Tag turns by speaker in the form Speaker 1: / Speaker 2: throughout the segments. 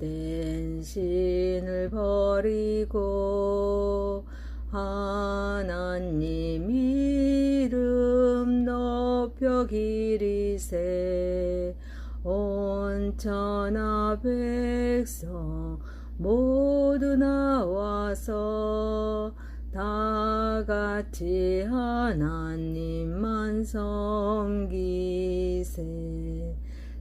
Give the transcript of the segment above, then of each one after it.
Speaker 1: 된 신을 버리고 하나님 이름 높여 기리세. 온 천하 백성 모두 나와서 다 같이 하나님만 섬기세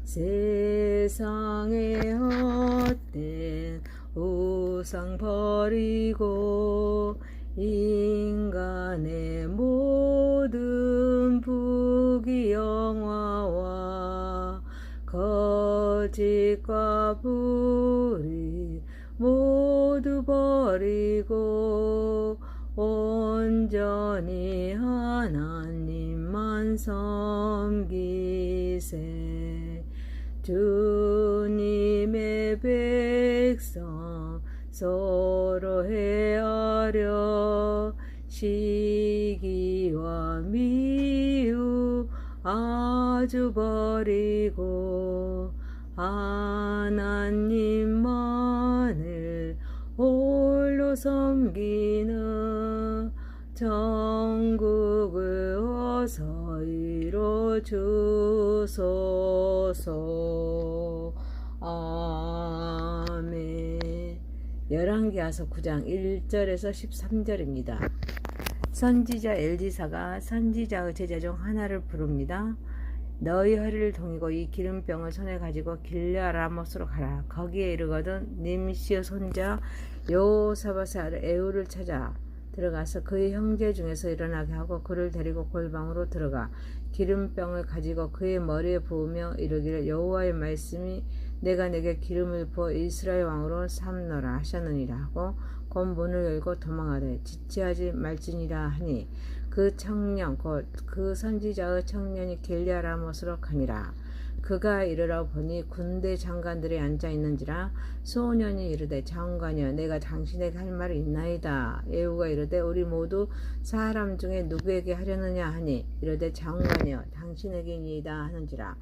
Speaker 1: 세상의 헛된 우상 버리고 인간의 모든 부귀 영화와 거짓과 불의 모두 버리고 온전히 하나님만 섬기세 주님의 백성 서로 헤아려 시기와 미우 아주 버리고 하나님만을 홀로 섬기는 천국을 어서 주소서 아멘 열왕기하서 9장 1절에서 13절입니다. 선지자 엘리사가 선지자의 제자 중 하나를 부릅니다. 너희 허리를 동이고 이 기름병을 손에 가지고 길라라못으로 가라. 거기에 이르거든 님시의 손자 요사바의 아들 에우를 찾아 들어가서 그의 형제 중에서 일어나게 하고 그를 데리고 골방으로 들어가 기름병을 가지고 그의 머리에 부으며 이르기를 여호와의 말씀이 내가 내게 기름을 부어 이스라엘 왕으로 삼노라 하셨느니라 하고 곧 문을 열고 도망하되 지체하지 말지니라 하니 그 청년 곧 그 선지자의 청년이 길리아라못으로 가니라 그가 이르러 보니 군대 장관들이 앉아 있는지라 소년이 이르되 장관이여 내가 당신에게 할 말이 있나이다. 예후가 이르되 우리 모두 사람 중에 누구에게 하려느냐 하니? 이르되 장관이여 당신에게니이다 하는지라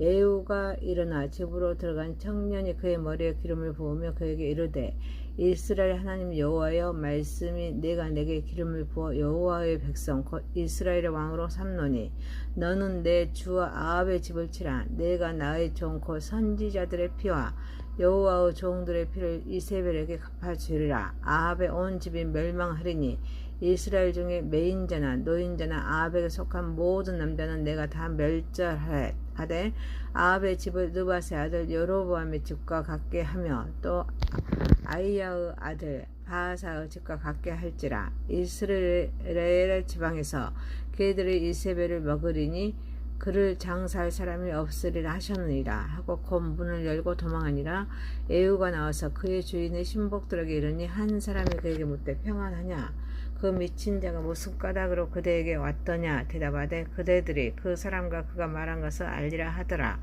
Speaker 1: 예후가 일어나 집으로 들어간 청년이 그의 머리에 기름을 부으며 그에게 이르되 이스라엘 하나님 여호와여 말씀이 내가 내게 기름을 부어 여호와의 백성 곧 이스라엘의 왕으로 삼노니 너는 내 주와 아합의 집을 치라. 내가 나의 종곧 선지자들의 피와 여호와의 종들의 피를 이세벨에게 갚아주리라. 아합의 온 집이 멸망하리니 이스라엘 중에 매인자나 노인자나 아합에게 속한 모든 남자는 내가 다 멸절하 되 아합의 집을 느바스의 아들 여로보암의 집과 같게 하며 또 아이야의 아들 바하사의 집과 같게 할지라. 이스라엘 지방에서 그들이 이세벨을 먹으리니 그를 장사할 사람이 없으리라 하셨느니라 하고 곧 문을 열고 도망하니라. 에우가 나와서 그의 주인의 신복들에게 이르니 한 사람이 그에게 묻되 평안하냐 그 미친 자가 무슨 까닭으로 그대에게 왔더냐 대답하되 그대들이 그 사람과 그가 말한 것을 알리라 하더라.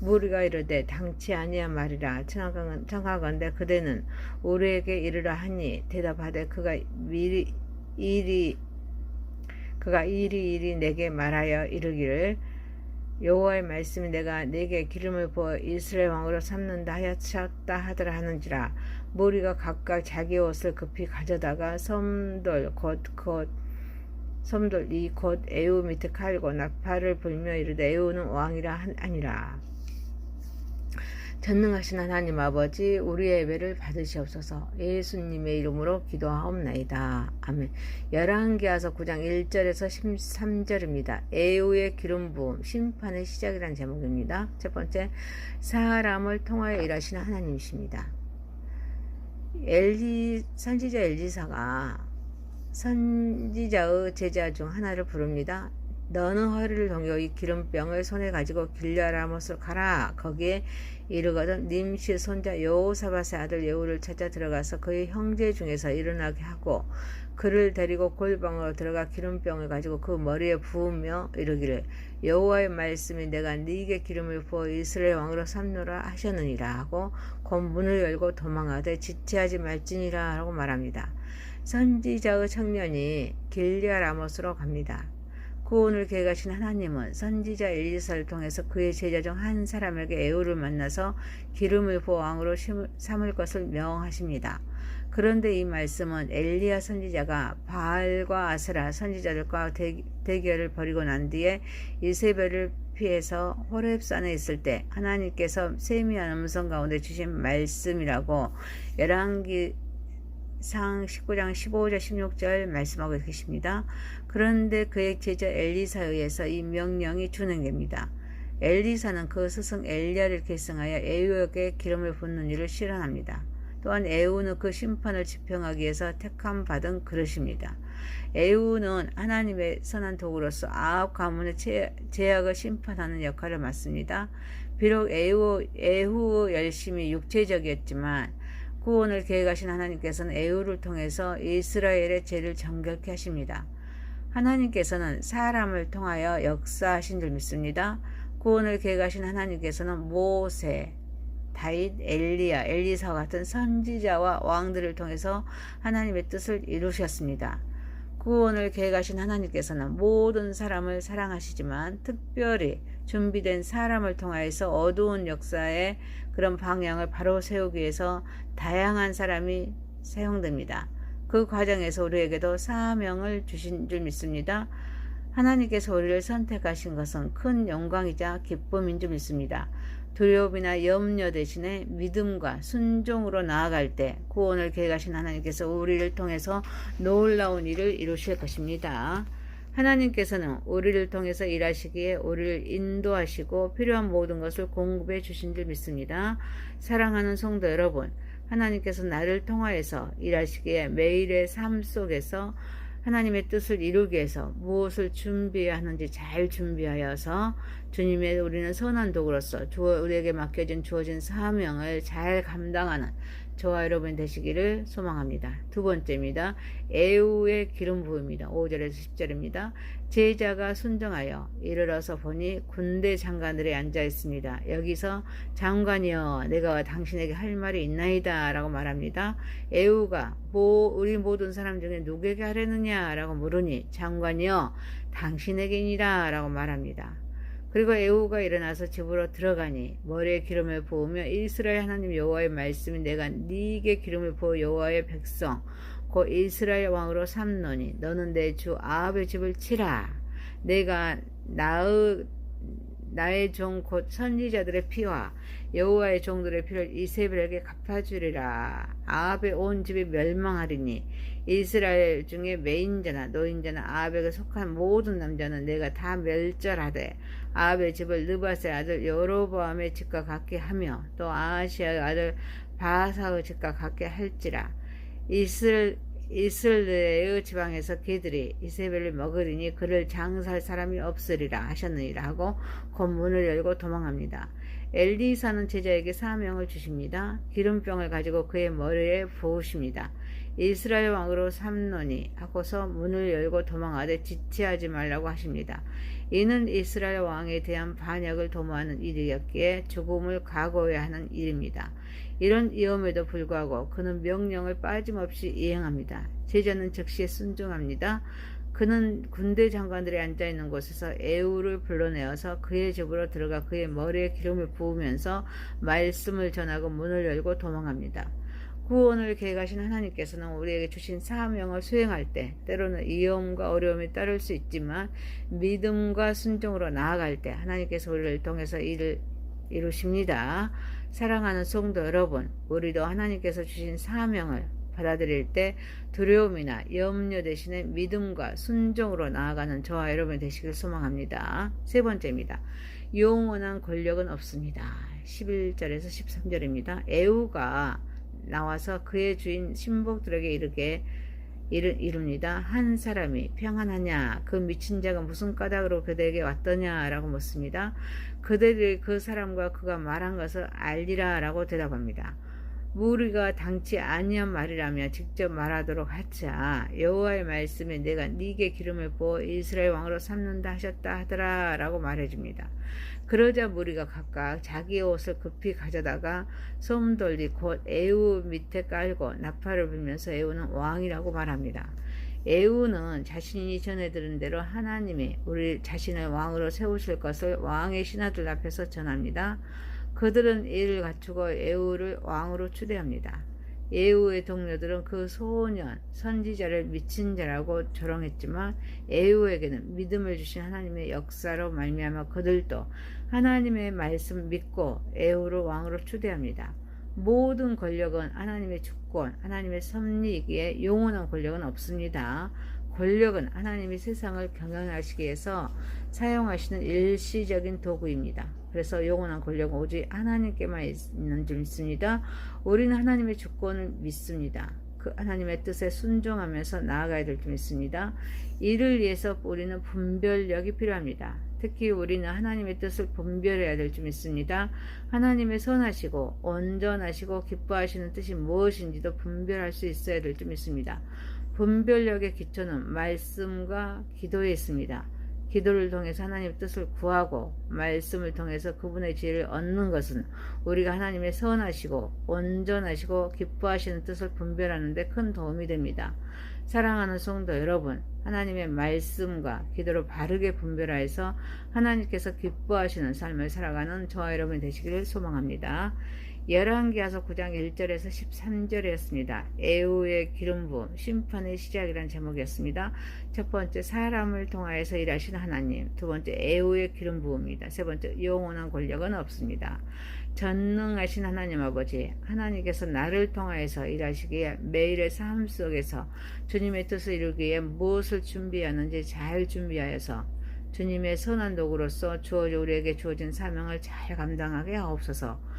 Speaker 1: 무리가 이르되 당치 아니한 말이라. 청하건대 그대는 우리에게 이르라 하니 대답하되 그가 미리 일이 그가 이리 이리 내게 말하여 이르기를 여호와의 말씀이 내가 내게 기름을 부어 이스라엘 왕으로 삼는다 하였다 하더라 하는지라. 무리가 각각 자기 옷을 급히 가져다가 섬돌 곧곧 섬돌 이곧 에우 밑에 칼고 낙파를 불며 이르되 에우는 왕이라 하니라 전능하신 하나님 아버지 우리의 예배를 받으시옵소서 예수님의 이름으로 기도하옵나이다. 아멘 열왕기하서 9장 1절에서 13절입니다. 에우의 기름 부음 심판의 시작이라는 제목입니다. 첫 번째 사람을 통하여 일하시는 하나님이십니다. 엘리 선지자 엘리사가 선지자의 제자 중 하나를 부릅니다. 너는 허리를 동여 이 기름병을 손에 가지고 길라라못을 가라. 거기에 이르거든 님시 손자 여호사밧의 아들 여우를 찾아 들어가서 그의 형제 중에서 일어나게 하고 그를 데리고 골방으로 들어가 기름병을 가지고 그 머리에 부으며 이르기를 여호와의 말씀이 내가 네게 기름을 부어 이스라엘 왕으로 삼노라 하셨느니라 하고 곧 문을 열고 도망하되 지체하지 말지니라 라고 말합니다. 선지자의 청년이 길리아 라못으로 갑니다. 구원을 계획하신 하나님은 선지자 엘리사를 통해서 그의 제자 중 한 사람에게 에우를 만나서 기름을 부어 왕으로 삼을 것을 명하십니다. 그런데 이 말씀은 엘리야 선지자가 바알과 아스라 선지자들과 대결을 벌이고 난 뒤에 이세벨을 피해서 호렙산에 있을 때 하나님께서 세미한 음성 가운데 주신 말씀이라고 열왕기 상 19장 15절 16절 말씀하고 계십니다. 그런데 그의 제자 엘리사에 의해서 이 명령이 준행됩니다. 엘리사는 그 스승 엘리야를 계승하여 에우에게 기름을 붓는 일을 실현합니다. 또한 에우는 그 심판을 집행하기 위해서 택함 받은 그릇입니다. 에우는 하나님의 선한 도구로서 아합 가문의 제약을 심판하는 역할을 맡습니다. 비록 에우, 에후 열심히 육체적이었지만 구원을 계획하신 하나님께서는 에우를 통해서 이스라엘의 죄를 정결케 하십니다. 하나님께서는 사람을 통하여 역사하신 줄 믿습니다. 구원을 계획하신 하나님께서는 모세, 다윗, 엘리야, 엘리사 같은 선지자와 왕들을 통해서 하나님의 뜻을 이루셨습니다. 구원을 계획하신 하나님께서는 모든 사람을 사랑하시지만 특별히 준비된 사람을 통하여서 어두운 역사의 그런 방향을 바로 세우기 위해서 다양한 사람이 사용됩니다. 그 과정에서 우리에게도 사명을 주신 줄 믿습니다. 하나님께서 우리를 선택하신 것은 큰 영광이자 기쁨인 줄 믿습니다. 두려움이나 염려 대신에 믿음과 순종으로 나아갈 때 구원을 계획하신 하나님께서 우리를 통해서 놀라운 일을 이루실 것입니다. 하나님께서는 우리를 통해서 일하시기에 우리를 인도하시고 필요한 모든 것을 공급해 주신 줄 믿습니다. 사랑하는 성도 여러분, 하나님께서 나를 통하여서 일하시기에 매일의 삶 속에서 하나님의 뜻을 이루기 위해서 무엇을 준비해야 하는지 잘 준비하여서 주님의 우리는 선한 도구로서 우리에게 맡겨진 주어진 사명을 잘 감당하는 저와 여러분 되시기를 소망합니다. 두 번째입니다. 애우의 기름 부음입니다. 5절에서 10절입니다. 제자가 순정하여 이르러서 보니 군대 장관들이 앉아 있습니다. 여기서 장관이여 내가 당신에게 할 말이 있나이다 라고 말합니다. 애우가 뭐 우리 모든 사람 중에 누구에게 하려느냐 라고 물으니 장관이여 당신에게니라 라고 말합니다. 그리고 에우가 일어나서 집으로 들어가니 머리에 기름을 부으며 이스라엘 하나님 여호와의 말씀이 내가 네게 기름을 부어 여호와의 백성 곧 이스라엘 왕으로 삼노니 너는 내 주 아합의 집을 치라. 내가 나의 나의 종 곧 선지자들의 피와 여호와의 종들의 피를 이세벨에게 갚아주리라. 아합의 온 집이 멸망하리니 이스라엘 중에 메인자나 노인자나 아합에게 속한 모든 남자는 내가 다 멸절하되 아합의 집을 느바스의 아들 여로보암의 집과 같게 하며 또 아하시아의 아들 바사의 집과 같게 할지라. 이스라엘 이스라엘의 지방에서 그들이 이세벨을 먹으리니 그를 장사할 사람이 없으리라 하셨느니라 하고 건문을 열고 도망합니다. 엘리사는 제자에게 사명을 주십니다. 기름병을 가지고 그의 머리에 부으십니다. 이스라엘 왕으로 삼노니 하고서 문을 열고 도망하되 지체하지 말라고 하십니다. 이는 이스라엘 왕에 대한 반역을 도모하는 일이었기에 죽음을 각오해야 하는 일입니다. 이런 위험에도 불구하고 그는 명령을 빠짐없이 이행합니다. 제자는 즉시 순종합니다. 그는 군대 장관들이 앉아 있는 곳에서 에우를 불러내어서 그의 집으로 들어가 그의 머리에 기름을 부으면서 말씀을 전하고 문을 열고 도망합니다. 구원을 계획하신 하나님께서는 우리에게 주신 사명을 수행할 때 때로는 위험과 어려움이 따를 수 있지만 믿음과 순종으로 나아갈 때 하나님께서 우리를 통해서 일을 이루십니다. 사랑하는 성도 여러분, 우리도 하나님께서 주신 사명을 받아들일 때 두려움이나 염려 대신에 믿음과 순종으로 나아가는 저와 여러분 되시길 소망합니다. 세 번째입니다. 영원한 권력은 없습니다. 11절에서 13절입니다. 에우가 나와서 그의 주인 신복들에게 이르게 이르, 이릅니다. 한 사람이 평안하냐? 그 미친 자가 무슨 까닭으로 그들에게 왔더냐? 라고 묻습니다. 그들이 그 사람과 그가 말한 것을 알리라 라고 대답합니다. 무리가 당치 아니한 말이라며 직접 말하도록 하자 여호와의 말씀에 내가 네게 기름을 부어 이스라엘 왕으로 삼는다 하셨다 하더라 라고 말해줍니다. 그러자 무리가 각각 자기의 옷을 급히 가져다가 솜돌리 곧 에우 밑에 깔고 나팔을 불면서 에우는 왕이라고 말합니다. 에우는 자신이 전해 들은 대로 하나님이 우리 자신을 왕으로 세우실 것을 왕의 신하들 앞에서 전합니다. 그들은 이를 갖추고 에우를 왕으로 추대합니다. 에우의 동료들은 그 소년 선지자를 미친 자라고 조롱했지만 에우에게는 믿음을 주신 하나님의 역사로 말미암아 그들도 하나님의 말씀 믿고 에우를 왕으로 추대합니다. 모든 권력은 하나님의 주권, 하나님의 섭리이기에 영원한 권력은 없습니다. 권력은 하나님이 세상을 경영하시기 위해서 사용하시는 일시적인 도구입니다. 그래서 영원한 권력은 오직 하나님께만 있는 줄 믿습니다. 우리는 하나님의 주권을 믿습니다. 그 하나님의 뜻에 순종하면서 나아가야 될 줄 믿습니다. 이를 위해서 우리는 분별력이 필요합니다. 특히 우리는 하나님의 뜻을 분별해야 될 줄 믿습니다. 하나님의 선하시고 온전하시고 기뻐하시는 뜻이 무엇인지도 분별할 수 있어야 될 줄 믿습니다. 분별력의 기초는 말씀과 기도에 있습니다. 기도를 통해서 하나님의 뜻을 구하고 말씀을 통해서 그분의 지혜를 얻는 것은 우리가 하나님의 선하시고 온전하시고 기뻐하시는 뜻을 분별하는 데 큰 도움이 됩니다. 사랑하는 성도 여러분, 하나님의 말씀과 기도를 바르게 분별하여서 하나님께서 기뻐하시는 삶을 살아가는 저와 여러분이 되시기를 소망합니다. 열왕기하서 9장 1절에서 13절이었습니다. 에우의 기름 부음 심판의 시작이라는 제목이었습니다. 첫 번째 사람을 통하여서 일하시는 하나님, 두 번째 에우의 기름 부음입니다. 세 번째 영원한 권력은 없습니다. 전능하신 하나님 아버지, 하나님께서 나를 통하여서 일하시기에 매일의 삶 속에서 주님의 뜻을 이루기에 무엇을 준비하는지 잘 준비하여서 주님의 선한 도구로서 주어져 우리에게 주어진 사명을 잘 감당하게 하옵소서.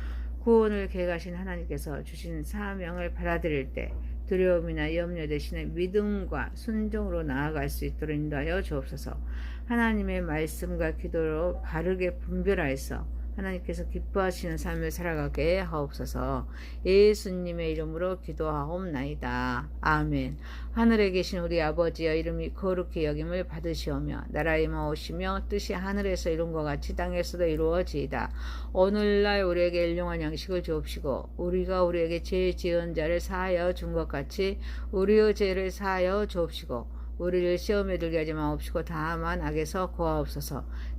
Speaker 1: 구원을 계획하신 하나님께서 주신 사명을 받아들일 때 두려움이나 염려 대신에 믿음과 순종으로 나아갈 수 있도록 인도하여 주옵소서. 하나님의 말씀과 기도로 바르게 분별하여서 하나님께서 기뻐하시는 삶을 살아가게 하옵소서. 예수님의 이름으로 기도하옵나이다. 아멘. 하늘에 계신 우리 아버지여 이름이 거룩히 여김을 받으시오며 나라의 마오시며 뜻이 하늘에서 이룬 것 같이 땅에서도 이루어지이다. 오늘날 우리에게 일용할 양식을 주옵시고 우리가 우리에게 죄 지은 자를 사하여 준 것 같이 우리의 죄를 사하여 주옵시고 우리를 시험에 들게 하지 마옵시고 다만 악에서 구하옵소서.